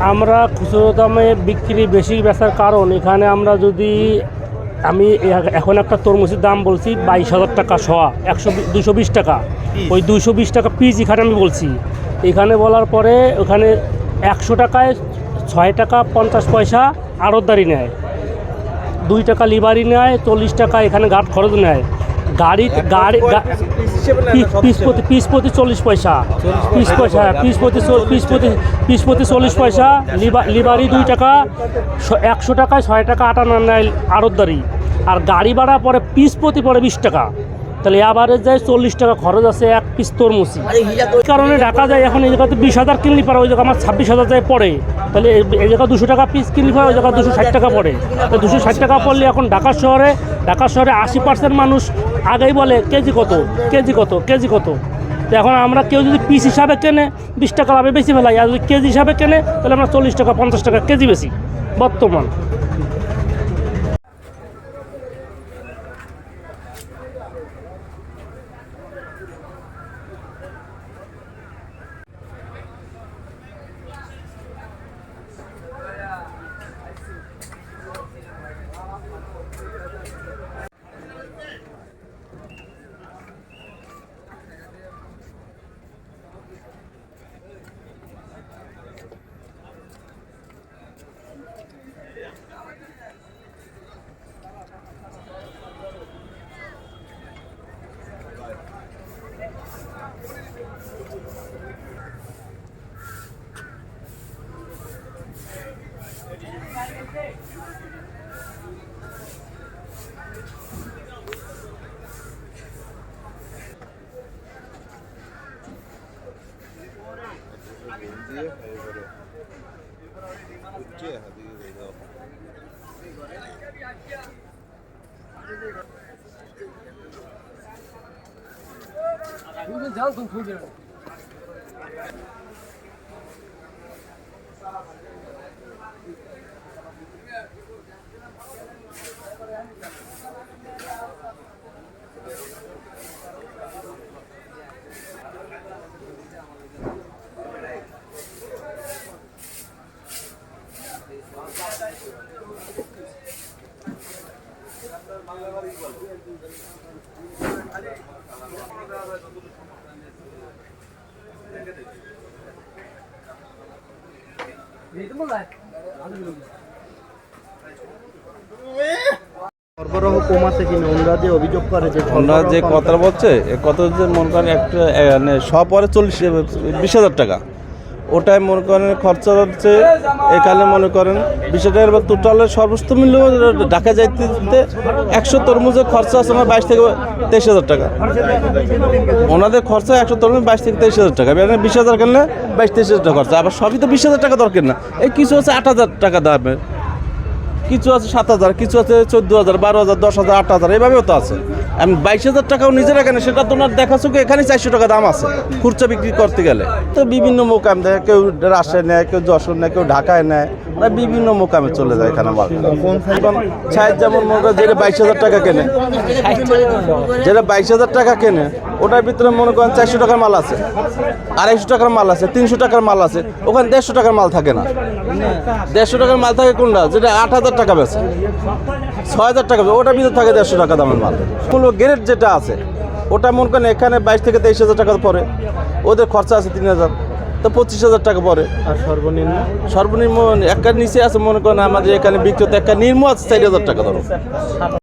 আমরা খুচরো দামে বিক্রি বেশি বেচার কারণ এখানে আমরা যদি আমি এখন একটা তরমুজের দাম বলছি বাইশ হাজার টাকা শোয়া একশো দুশো বিশ টাকা। ওই দুশো বিশ টাকা পিস এখানে আমি বলছি। এখানে বলার পরে ওখানে একশো টাকায় ছয় টাকা পঞ্চাশ পয়সা আড়তদারি নেয়। দুই টাকা লিভারি নেয় চল্লিশ টাকা এখানে গাট খরচ নেয়। গাড়ি গাড়ি পিস- প্রতি পিস প্রতি চল্লিশ পয়সা। পিস পয়সা পিস প্রতি পিস প্রতি পিস প্রতি চল্লিশ পয়সা লিবা- লিভারি দুই টাকা একশো টাকায় ছয় টাকা আটান্ন নেয় আড়তদারি। আর গাড়ি ভাড়া পরে পিস প্রতি পরে বিশ টাকা। তাহলে আবার যায় চল্লিশ টাকা খরচ আছে এক পিস তরমুসি এই কারণে ঢাকা যায় এখন এই জায়গাতে বিশ হাজার কিনলি পারে ওই জায়গা আমার ছাব্বিশ হাজার যায় পড়ে। তাহলে এই- এই জায়গা দুশো টাকা পিস কিনলি পারে ওই জায়গা দুশো ষাট টাকা পড়ে। তো দুশো ষাট টাকা পড়লে এখন ঢাকা শহরে ঢাকা শহরে আশি পার্সেন্ট মানুষ আগেই বলে কেজি কত? কেজি কত? কেজি কত? তো এখন আমরা কেউ যদি পিস হিসাবে কেনে বিশ টাকা লাভে বেশি ফেলাই আর যদি কেজি হিসাবে কেনে তাহলে আমরা চল্লিশ টাকা পঞ্চাশ টাকা কেজি বেশি বর্তমান। দিয়ে এবারে উঠছে হাতিকে দিয়ে দাও যাও তুমি খুঁজে সরবরাহ কমাতে কিনা ওনারা যে অভিযোগ করে যে ওনারা যে কথা বলছে যে মনে করেন একটা মানে সব পরে চল্লিশ বিশ হাজার টাকা। ওটাই মনে করেন খরচা হচ্ছে এখানে মনে করেন। বিশ এবার টোটালের সর্বোচ্চ মূল্য ঢাকা যাইতে একশো তরমুজের খরচা আছে আমার বাইশ থেকে তেইশ হাজার টাকা। ওনাদের খরচা একশো তরমুজ বাইশ থেকে তেইশ হাজার টাকা। এখানে বিশ হাজার কিনলে বাইশ, তেইশ হাজার টাকা খরচা। আবার সবই তো বিশ হাজার টাকা দরকার না। এই কিছু হচ্ছে আট হাজার টাকা দামের। কিছু আছে সাত হাজার, কিছু আছে চোদ্দ হাজার, বারো হাজার, দশ হাজার, আট হাজার, এভাবেও তো আছে। আমি বাইশ হাজার টাকাও নিজের এখানে, সেটা তো ওনার দেখা চোখে এখানে চারশো টাকা দাম আছে খুচরা বিক্রি করতে গেলে। তো বিভিন্ন মোকাম দেয়, কেউ রাজশাহী নেয়, কেউ যশোর নেয়, কেউ ঢাকায় নেয় ওরা বিভিন্ন মোকামে চলে যায় এখানে মাল। এখন যেমন মনে করেন যেটা বাইশ হাজার টাকা কেনে, যেটা বাইশ হাজার টাকা কেনে, ওটার ভিতরে মনে করেন চারশো টাকার মাল আছে, আড়াইশো টাকার মাল আছে, তিনশো টাকার মাল আছে, ওখানে দেড়শো টাকার মাল থাকে না। দেড়শো টাকার মাল থাকে কোনটা? যেটা আট হাজার টাকা বেছে ছয় হাজার টাকা বেছে ওটার ভিতরে থাকে দেড়শো টাকা দামের মাল। মূল গ্রেড যেটা আছে ওটা মনে করেন এখানে বাইশ থেকে তেইশ হাজার টাকা পরে ওদের খরচা আছে তিন হাজার। তো পঁচিশ হাজার টাকা পরে আর সর্বনিম্ন? সর্বনিম্ন একটা নিচে আছে মনে করেন আমাদের এখানে বিক্রেতা একটা নিম্ন আছে চার হাজার টাকা ধরো।